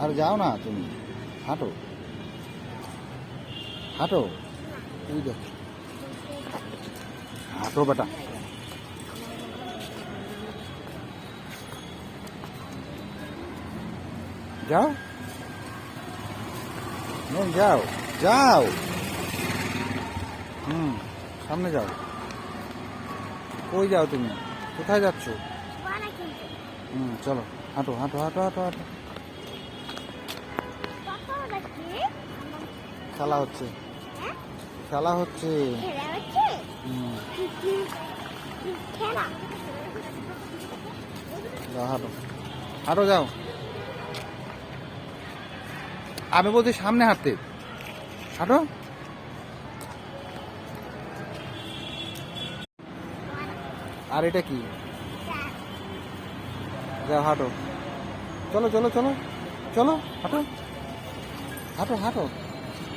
আর যাও না তুমি। হাঁটো। হাঁটো। এই দেখো। হাঁটো বেটা। যাও। নে, যাও। যাও। হুম সামনে যাও। কই যাও তুমি? কোথায় যাচ্ছ? হুম চলো। হাঁটো হাঁটো হাঁটো হাঁটো হাঁটো। খেলা হচ্ছে। হ্যাঁ? খেলা হচ্ছে। খেলা হচ্ছে? হাঁটো। হাঁটো যাও। আমি বলছি সামনে হাঁটতে। হাঁটো। আর এটা কি? যাও হাঁটো। চলো চলো চলো। চলো হাঁটো। হাঁটো হাঁটো।